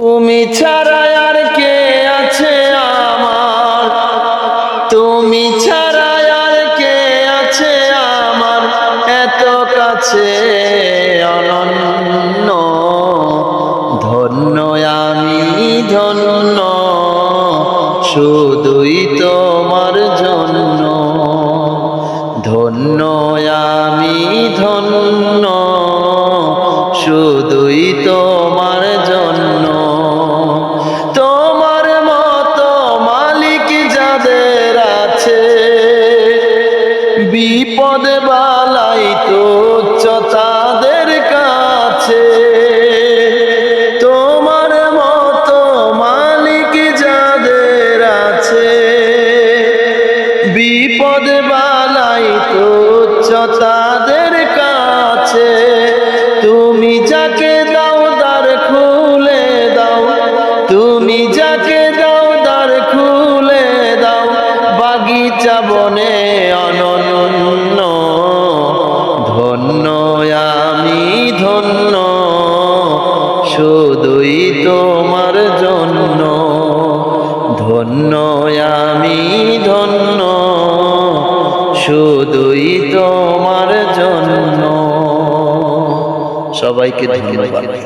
তুমি ছাড়া আর কে আছে আমার? তুমি ছাড়া আর কে আছে আমার? এত কাছে অনন্য, ধন্য আমি ধন্য, শুধুই তোমার জন্য। ধন্য আমি ধন্য, শুধুই তোমার বিপদ বালাই তো তাদের কাছে। তোমার মতো মালিক যাদের আছে, বিপদ বালাই তো তাদের কাছে। তুমি যাকে দাও দ্বার খুলে দাও, তুমি যাকে দাও দ্বার খুলে দাও, বাগিচা বনে অনন্য শুধুই তোমার জন্য ধন্য আমি ধন্য শুধুই তোমার জন্য। সবাইকে ধন্যবাদ।